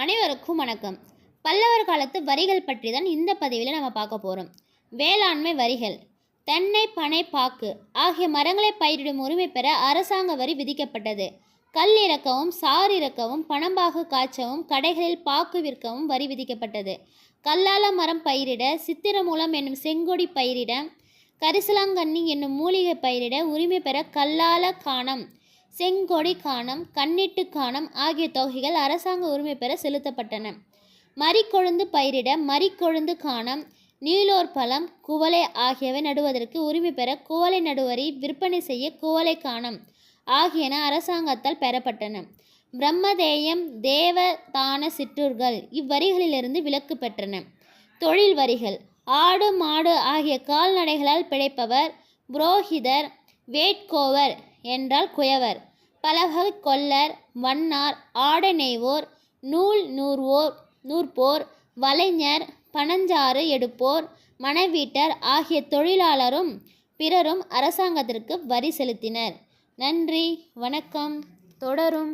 அனைவருக்கும் வணக்கம். பல்லவர் காலத்து வரிகள் பற்றி தான் இந்த பதிவில் நம்ம பார்க்க போகிறோம் வேளாண்மை வரிகள். தென்னை பனை பாக்கு ஆகிய மரங்களை பயிரிடும் உரிமை பெற அரசாங்க வரி விதிக்கப்பட்டது. கல் இறக்கவும் சார் இறக்கவும் பணம்பாகு காய்ச்சவும் கடைகளில் பாக்கு விற்கவும் வரி விதிக்கப்பட்டது. கல்லால மரம் பயிரிட சித்திரமூலம் என்னும் செங்கொடி பயிரிட கரிசலாங்கண்ணி என்னும் மூலிகை பயிரிட உரிமை பெற கல்லால காணம். செங்கொடி காணம் கண்ணிட்டு காணம் ஆகிய தொகைகள் அரசாங்க உரிமை பெற செலுத்தப்பட்டன. மறிக்கொழுந்து பயிரிட மறிக்கொழுந்து காணம் நீலோர் பழம் குவளை ஆகியவை நடுவதற்கு உரிமை பெற குவளை நடுவரி விற்பனை செய்ய குவளை காணம் ஆகியன அரசாங்கத்தால் பெறப்பட்டன. பிரம்மதேயம் தேவதான சிற்றூர்கள் இவ்வரிகளிலிருந்து விலக்கு பெற்றன. தொழில் வரிகள் ஆடு மாடு ஆகிய கால்நடைகளால் பிழைப்பவர் புரோஹிதர் வேட்கோவர் என்றால் குயவர். பலவகை கொல்லர் வண்ணார் ஆடை நெய்வோர் நூல் நூறுவோர் நூற்போர் வலைஞர் பனஞ்சாறு எடுப்போர் மனைவீட்டர் ஆகிய தொழிலாளரும் பிறரும் அரசாங்கத்திற்கு வரி செலுத்தினர். நன்றி வணக்கம். தொடரும்.